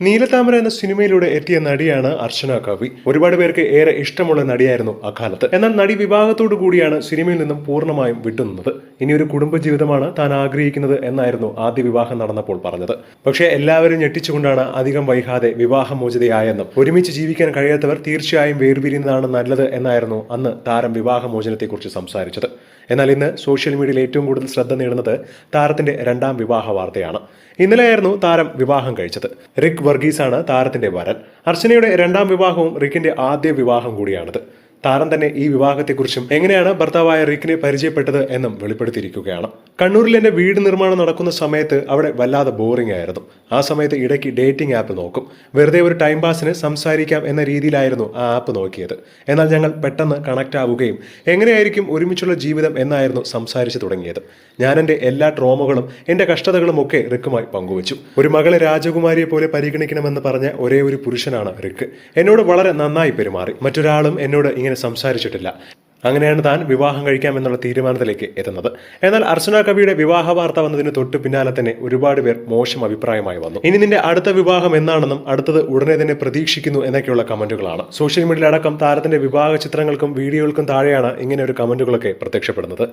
നീലത്താമര എന്ന സിനിമയിലൂടെ എത്തിയ നടിയാണ് അർച്ചന കവി. ഒരുപാട് പേർക്ക് ഏറെ ഇഷ്ടമുള്ള നടിയായിരുന്നു അക്കാലത്ത് എന്നാൽ നടി വിവാഹത്തോടു കൂടിയാണ് സിനിമയിൽ നിന്നും പൂർണമായും വിട്ടുനിന്നത്. ഇനി ഒരു കുടുംബജീവിതമാണ് താൻ ആഗ്രഹിക്കുന്നത് എന്നായിരുന്നു ആദ്യ വിവാഹം നടന്നപ്പോൾ പറഞ്ഞത്. പക്ഷേ എല്ലാവരും ഞെട്ടിച്ചുകൊണ്ടാണ് അധികം വൈകാതെ വിവാഹമോചിതയായെന്നും ഒരുമിച്ച് ജീവിക്കാൻ കഴിയാത്തവർ തീർച്ചയായും വേർപിരിയുന്നതാണ് നല്ലത് എന്നായിരുന്നു അന്ന് താരം വിവാഹമോചനത്തെക്കുറിച്ച് സംസാരിച്ചത്. എന്നാൽ ഇന്ന് സോഷ്യൽ മീഡിയയിൽ ഏറ്റവും കൂടുതൽ ശ്രദ്ധ നേടുന്നത് താരത്തിന്റെ രണ്ടാം വിവാഹ വാർത്തയാണ്. ഇന്നലെയായിരുന്നു താരം വിവാഹം കഴിച്ചത്. റിക് വർഗീസാണ് താരത്തിന്റെ വരൻ. അർച്ചനയുടെ രണ്ടാം വിവാഹവും റിക്കിന്റെ ആദ്യ വിവാഹം കൂടിയാണിത്. താരം തന്നെ ഈ വിവാഹത്തെക്കുറിച്ചും എങ്ങനെയാണ് ഭർത്താവായ റിക്കിനെ പരിചയപ്പെട്ടത് എന്നും വെളിപ്പെടുത്തിയിരിക്കുകയാണ്. കണ്ണൂരിൽ എന്റെ വീട് നിർമ്മാണം നടക്കുന്ന സമയത്ത് അവിടെ വല്ലാതെ ബോറിംഗ് ആയിരുന്നു. ആ സമയത്ത് ഇടയ്ക്ക് ഡേറ്റിംഗ് ആപ്പ് നോക്കും. വെറുതെ ഒരു ടൈം പാസിന് സംസാരിക്കാം എന്ന രീതിയിലായിരുന്നു ആ ആപ്പ് നോക്കിയത്. എന്നാൽ ഞങ്ങൾ പെട്ടെന്ന് കണക്ട് ആവുകയും എങ്ങനെയായിരിക്കും ഒരുമിച്ചുള്ള ജീവിതം എന്നായിരുന്നു സംസാരിച്ചു തുടങ്ങിയത്. ഞാൻ എന്റെ എല്ലാ ട്രോമകളും എന്റെ കഷ്ടതകളും ഒക്കെ റിക്കുമായി പങ്കുവച്ചു. ഒരു മകളെ രാജകുമാരിയെ പോലെ പരിഗണിക്കണമെന്ന് പറഞ്ഞ ഒരേ ഒരു പുരുഷനാണ് റിക്ക്. എന്നോട് വളരെ നന്നായി പെരുമാറി. മറ്റൊരാളും എന്നോട് ഇങ്ങനെ സംസാരിച്ചിട്ടില്ല. അങ്ങനെയാണ് താൻ വിവാഹം കഴിക്കാമെന്നുള്ള തീരുമാനത്തിലേക്ക് എത്തുന്നത്. എന്നാൽ അർച്ചന കവിയുടെ വിവാഹ വാർത്ത വന്നതിന് തൊട്ടു പിന്നാലെ തന്നെ ഒരുപാട് പേർ മോശം അഭിപ്രായമായി വന്നു. ഇനി നിന്റെ അടുത്ത വിവാഹം എന്നാണെന്നും അടുത്തത് ഉടനെ തന്നെ പ്രതീക്ഷിക്കുന്നു എന്നൊക്കെയുള്ള കമന്റുകളാണ്. സോഷ്യൽ മീഡിയയിലടക്കം താരത്തിന്റെ വിവാഹ ചിത്രങ്ങൾക്കും വീഡിയോകൾക്കും താഴെയാണ് ഇങ്ങനെ ഒരു കമന്റുകളൊക്കെ പ്രത്യക്ഷപ്പെടുന്നത്.